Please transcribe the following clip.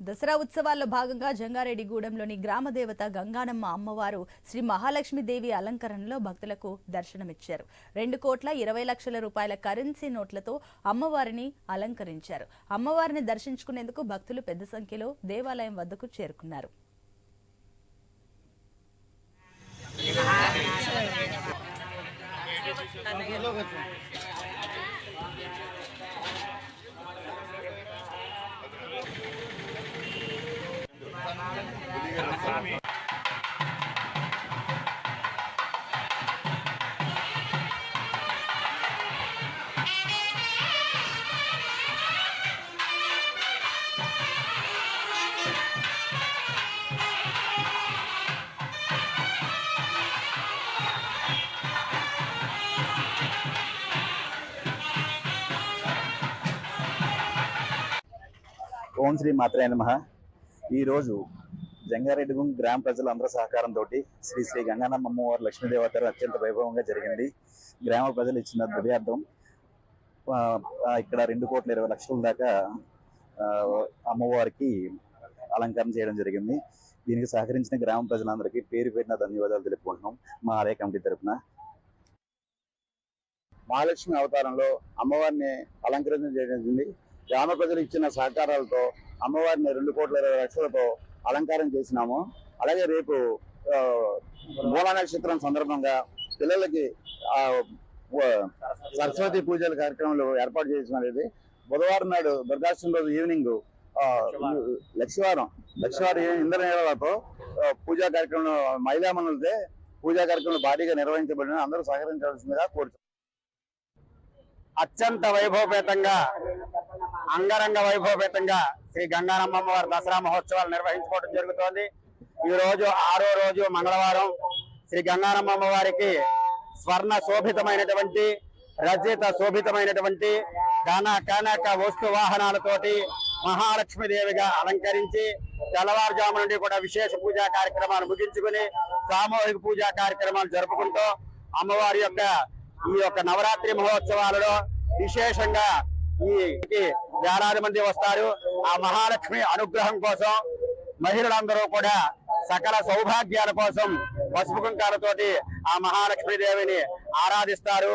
దసరా ఉత్సవాల్లో భాగంగా జంగారెడ్డిగూడెంలోని గ్రామదేవత గంగానమ్మ అమ్మవారు శ్రీ మహాలక్ష్మీదేవి అలంకరణలో భక్తులకు దర్శనమిచ్చారు. రెండు కోట్ల ఇరవై లక్షల రూపాయల కరెన్సీ నోట్లతో అమ్మవారిని అలంకరించారు. అమ్మవారిని దర్శించుకునేందుకు భక్తులు పెద్ద సంఖ్యలో దేవాలయం వద్దకు చేరుకున్నారు. ఓం శ్రీ మాత్రే నమ. ఈరోజు జంగారెడ్డిగూం గ్రామ ప్రజలందరి సహకారంతో శ్రీ శ్రీ గంగానమ్మ అమ్మవారి లక్ష్మీదేవతారు అత్యంత వైభవంగా జరిగింది. గ్రామ ప్రజలు ఇచ్చిన ద్రవ్యార్థం ఇక్కడ రెండు కోట్ల ఇరవై లక్షల దాకా అమ్మవారికి అలంకరణ చేయడం జరిగింది. దీనికి సహకరించిన గ్రామ ప్రజలందరికీ పేరు పేరున ధన్యవాదాలు తెలుపుకుంటున్నాం. మా ఆలయ కమిటీ తరపున. మహాలక్ష్మి అవతారంలో అమ్మవారిని అలంకరించడం జరిగింది. గ్రామ ప్రజలు ఇచ్చిన సహకారాలతో అమ్మవారిని రెండు కోట్ల ఇరవై లక్షలతో అలంకారం చేసినాము. అలాగే రేపు మూలా నక్షత్రం సందర్భంగా పిల్లలకి సరస్వతి పూజల కార్యక్రమాలు ఏర్పాటు చేసినది. బుధవారం నాడు దుర్గాష్టమి రోజు ఈవినింగ్ లక్ష్మీవారం లక్ష్మీవారం ఇంద్ర ఇంద్రనీలతో పూజా కార్యక్రమం మహిళా పూజా కార్యక్రమాలు భారీగా నిర్వహించబడిన అందరూ సహకరించాల్సిందిగా కోరుతున్నాను అత్యంత వైభవపేతంగా అంగరంగ వైభవపేతంగా శ్రీ గంగానమ్మ వారి దసరా మహోత్సవాలు నిర్వహించుకోవడం జరుగుతోంది. ఈ రోజు ఆరో రోజు మంగళవారం శ్రీ గంగానమ్మ వారికి స్వర్ణ శోభితమైనటువంటి రజిత శోభితమైనటువంటి ఘన కనక వస్తు వాహనాలతోటి మహాలక్ష్మీదేవిగా అలంకరించి తెల్లవారుజాము నుండి కూడా విశేష పూజా కార్యక్రమాలు ముగించుకుని సామూహిక పూజా కార్యక్రమాలు జరుపుకుంటూ అమ్మవారి యొక్క ఈ యొక్క నవరాత్రి మహోత్సవాలలో విశేషంగా ఈ వేలాది మంది వస్తారు. ఆ మహాలక్ష్మి అనుగ్రహం కోసం మహిళలందరూ కూడా సకల సౌభాగ్యాల కోసం పసుపు కుంకాలతోటి ఆ మహాలక్ష్మీ దేవిని ఆరాధిస్తారు.